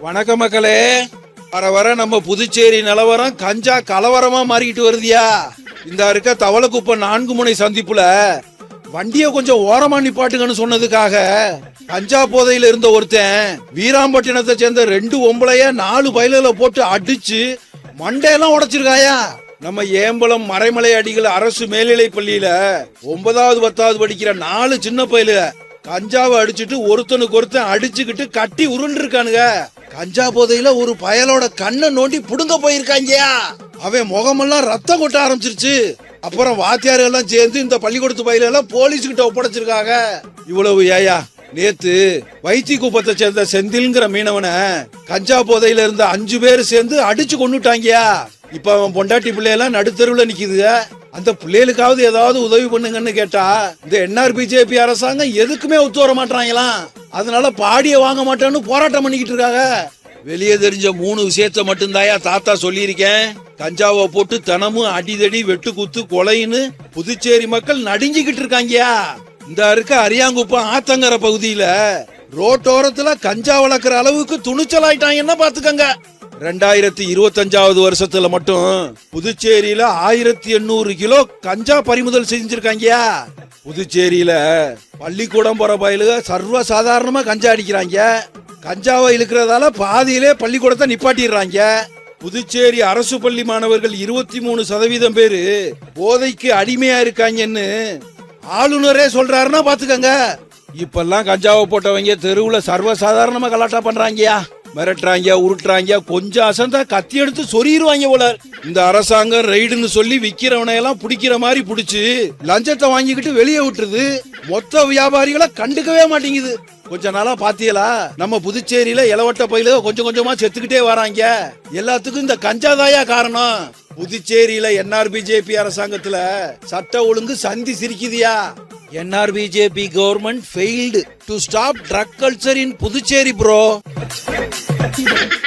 வணக்கம் மக்களே. வர வர நம்ம புதுச்சேரி நிலவரம் கஞ்சா கலவரமா மாறிக்கிட்டு வருதியா? இந்த இருக்க தவளக்குப்பம் நான்கு முனை சந்திப்புல வண்டிய கொஞ்சம் ஓரமா நிப்பாட்டுங்கன்னு சொன்னதுக்காக கஞ்சா போதையில இருந்த ஒருத்தன் வீராம்பட்டினத்தை சேர்ந்த ரெண்டு ஒம்பளைய நாலு பயில போட்டு அடிச்சு மண்டையெல்லாம் உடைச்சிருக்காயா? நம்ம ஏம்பலம் மறைமலை அடிகள் அரசு மேல்நிலை பள்ளியில ஒன்பதாவது பத்தாவது படிக்கிற நாலு சின்ன பயில கஞ்சாவை அடிச்சிட்டு ஒருத்தனுக்கு ஒருத்தன் அடிச்சுக்கிட்டு கட்டி உருண்டு இருக்கானுங்க கஞ்சா போதையில ஒரு பயலோட கண்ணை நோண்டி புடுங்க போயிருக்காங்கயா. அவன் முகமெல்லாம் ரத்தம் கொட்ட ஆரம்பிச்சிருச்சு. அப்புறம் வாத்தியார் எல்லாம் சேர்ந்து இந்த பள்ளிக்கூடத்து பயில எல்லாம் போலீஸ்கிட்ட ஒப்படைச்சிருக்காங்க. இவ்வளவு ஏயா நேத்து வைத்தி குப்பத்தை சேர்ந்த செந்தில்ங்கிற மீனவனை கஞ்சா போதையில இருந்த அஞ்சு பேர் சேர்ந்து அடிச்சு கொண்டுட்டாங்கயா இப்ப அவன் பொண்டாட்டி பிள்ளையெல்லாம் நடுத்தருவுல நிக்குதுங்க அந்த பிள்ளைகளுக்காவது ஏதாவது உதவி பண்ணுங்கன்னு கேட்டா இந்த என்ஆர் பிஜேபி அரசாங்கம் எதுக்குமே ஒத்து வர மாட்டாங்களாம் அதனால பாடிய வாங்க மாட்டேன்னு போராட்டம் பண்ணிக்கிட்டு இருக்காங்க. வெளியே தெரிஞ்ச மூணு விஷயத்த மட்டும்தாயா தாத்தா சொல்லியிருக்கேன். கஞ்சாவை போட்டு தினமும் அடிதடி வெட்டு குத்து கொலைன்னு புதுச்சேரி மக்கள் நடுங்கிக்கிட்டு இருக்காங்கயா. இந்த இருக்க அரியாங்குப்பம் ஆத்தங்கர பகுதியில ரோட்டோரத்துல கஞ்சா வளர்க்குற அளவுக்கு துணிச்சல் ஆயிட்டாங்க என்ன பாத்துக்கங்க ரெண்டாயிரத்தி இருபத்தஞ்சாவது வருஷத்துல மட்டும் புதுச்சேரியில ஆயிரத்தி எண்ணூறு கிலோ கஞ்சா பறிமுதல் செஞ்சிருக்காங்கயா. புதுச்சேரியில பள்ளிக்கூடம் போற பயலுக சர்வ சாதாரணமா கஞ்சா அடிக்கிறாங்க. கஞ்சாவை இழுக்கிறதால பாதியிலே பள்ளிக்கூடத்தை நிப்பாட்டிடுறாங்க. புதுச்சேரி அரசு பள்ளி மாணவர்கள் இருபத்தி மூணு சதவீதம் பேரு போதைக்கு அடிமையா இருக்காங்கன்னு ஆளுநரே சொல்றாருன்னா பாத்துக்கங்க. இப்பெல்லாம் கஞ்சாவை போட்டவங்க தெருவுல சர்வசாதாரணமா கலாட்டா பண்றாங்கயா. மிரட்டுறாங்க உருட்டுறாங்க கொஞ்சம் அசந்தா கத்தி எடுத்து சொறிடுவாங்க போல. இந்த அரசாங்கம் ரைடுன்னு சொல்லி விக்கிறவனை எல்லாம் பிடிக்கிற மாதிரி பிடிச்சி லஞ்சத்தை வாங்கிக்கிட்டு வெளியே விட்டுருது. மொத்த வியாபாரிகளை கண்டுக்கவே மாட்டேங்குது. கொஞ்ச நாளா பாத்தீங்களா நம்ம புதுச்சேரியில இளவட்ட பயில கொஞ்சம் கொஞ்சமா செத்துக்கிட்டே வராங்க. எல்லாத்துக்கும் இந்த கஞ்சாதாயா காரணம். புதுச்சேரியில என்ஆர் பிஜேபி அரசாங்கத்துல சட்ட ஒழுங்கு சந்தி சிரிக்குதியா? NR BJP government failed to stop drug culture in Puducherry bro Yeah.